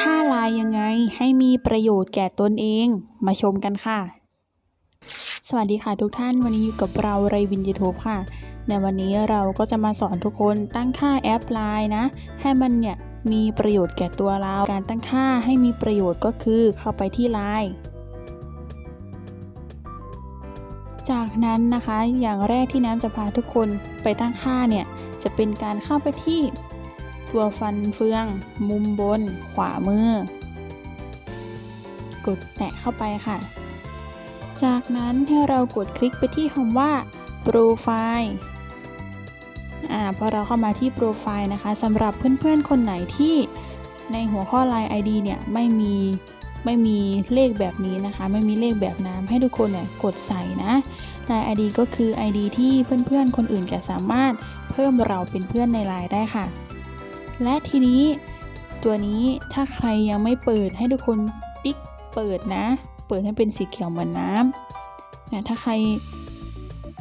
ค่าไลน์ยังไงให้มีประโยชน์แก่ตนเองมาชมกันค่ะ สวัสดีค่ะทุกท่านวันนี้อยู่กับเราไรวินยูทูบค่ะ ในวันนี้เราก็จะมาสอนทุกคนตั้งค่าแอปไลน์นะ ให้มันเนี่ยมีประโยชน์แก่ตัวเรา การตั้งค่าให้มีประโยชน์ก็คือเข้าไปที่ไลน์จากนั้นนะคะอย่างแรกที่น้ำจะพาทุกคนไปตั้งค่าเนี่ยจะเป็นการเข้าไปที่ ตัวฟันเฟือง มุมบน ขวามือ กดแตะเข้าไปค่ะ จากนั้นให้เรากดคลิกไปที่คำว่าโปรไฟล์อ่าพอเราเข้ามาที่โปรไฟล์นะคะสำหรับเพื่อนๆ คนไหนที่ในหัวข้อ Line ID เนี่ยไม่มีไม่มีเลขแบบนี้นะคะ ไม่มีเลขแบบน้ำให้ทุกคนเนี่ยกดใส่นะ Line ID ก็คือ ID ที่เพื่อนๆ คนอื่นจะสามารถเพิ่มเราเป็นเพื่อนใน Line ได้ค่ะ และทีนี้ตัวนี้ถ้าใครยังไม่เปิดให้ทุกคนติ๊กเปิดนะ เปิดให้เป็นสีเขียวเหมือนน้ำนะถ้าใคร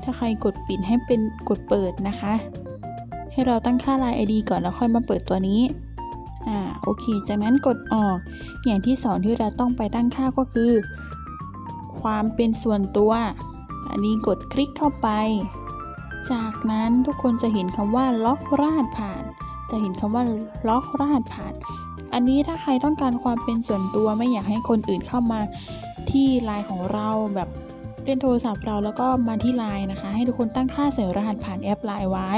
ถ้าใครกดปิดให้เป็นกดเปิดนะคะ ให้เราตั้งค่า Line ID ก่อนแล้วค่อยมาเปิดตัวนี้อ่าโอเค จากนั้นกดออก อย่างที่สองที่เราต้องไปตั้งค่าก็คือ ความเป็นส่วนตัว อันนี้กดคลิกเข้าไป จากนั้นทุกคนจะเห็นคำว่าล็อกรหัสผ่าน จะเห็นคำว่าล็อกรหัสผ่าน อันนี้ถ้าใครต้องการความเป็นส่วนตัวไม่อยากให้คนอื่นเข้ามาที่ไลน์ของเราแบบเล่นโทรศัพท์เราแล้วก็มาที่ไลน์นะคะ ให้ทุกคนตั้งค่าใส่รหัสผ่านแอปไลน์ไว้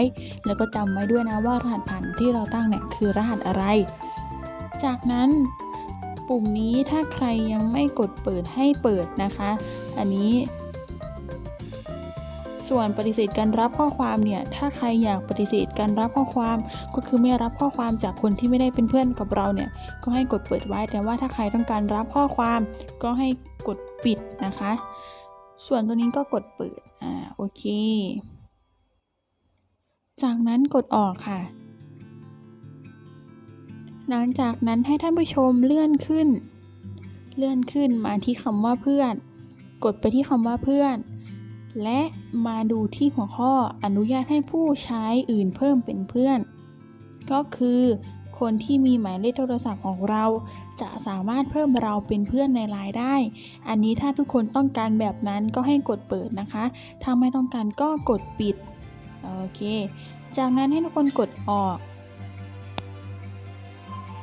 แล้วก็จำไว้ด้วยนะว่ารหัสผ่านที่เราตั้งเนี่ยคือรหัสอะไร จากนั้นปุ่มนี้ถ้าใครยังไม่กดเปิดให้เปิดนะคะ อันนี้ ส่วนปฏิเสธการรับข้อความเนี่ย ถ้าใครอยากปฏิเสธการรับข้อความก็คือไม่รับข้อความจากคนที่ไม่ได้เป็นเพื่อนกับเราเนี่ย ก็ให้กดเปิดไว้ แต่ว่าถ้าใครต้องการรับข้อความ ก็ให้กดปิดนะคะ ส่วนตัวนี้ก็กดเปิด อ่า โอเค จากนั้นกดออกค่ะ หลังจากนั้นให้ท่านผู้ชมเลื่อนขึ้น เลื่อนขึ้นมาที่คำว่าเพื่อน กดไปที่คำว่าเพื่อน และมาดูที่หัวข้ออนุญาตให้ผู้ใช้อื่นเพิ่มเป็นเพื่อน ก็คือ คนที่มีหมายเลขโทรศัพท์ของเรา จะสามารถเพิ่มเราเป็นเพื่อนในไลน์ได้ อันนี้ถ้าทุกคนต้องการแบบนั้นก็ให้กดเปิดนะคะ ถ้าไม่ต้องการก็กดปิด โอเค จากนั้นให้ทุกคนกดออก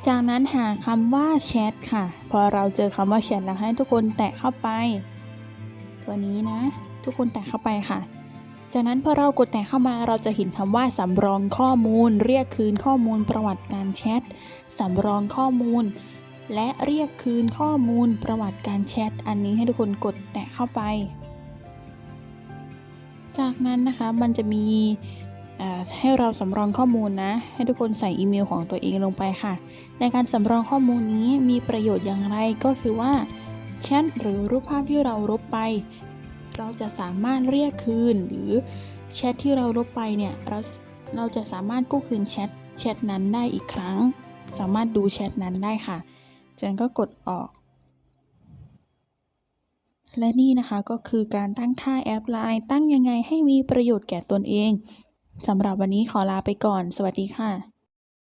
จากนั้นหาคำว่าแชทค่ะ พอเราเจอคำว่าแชทแล้วให้ทุกคนแตะเข้าไป ตัวนี้นะ ทุกคนแตะเข้าไปค่ะ จากนั้นพอเรากดแตะเข้ามาเราจะเห็นคำว่าสำรองข้อมูล เรียกคืนข้อมูลประวัติการแชทสำรองข้อมูล และเรียกคืนข้อมูลประวัติการแชทอันนี้ให้ทุกคนกดแตะเข้าไป จากนั้นนะคะมันจะมีให้เราสำรองข้อมูลนะ ให้ทุกคนใส่อีเมลของตัวเองลงไปค่ะ ในการสำรองข้อมูลนี้มีประโยชน์อย่างไรก็คือว่าแชทหรือรูปภาพที่เราลบไป เราจะสามารถเรียกคืนหรือแชทที่เราลบไปเนี่ยเราเราจะสามารถกู้คืนแชทแชทนั้นได้อีกครั้ง สามารถดูแชทนั้นได้ค่ะจากนั้นก็กดออก และนี่นะคะก็คือการตั้งค่าแอปไลน์ตั้งยังไงให้มีประโยชน์แก่ตนเองสำหรับวันนี้ขอลาไปก่อน สวัสดีค่ะ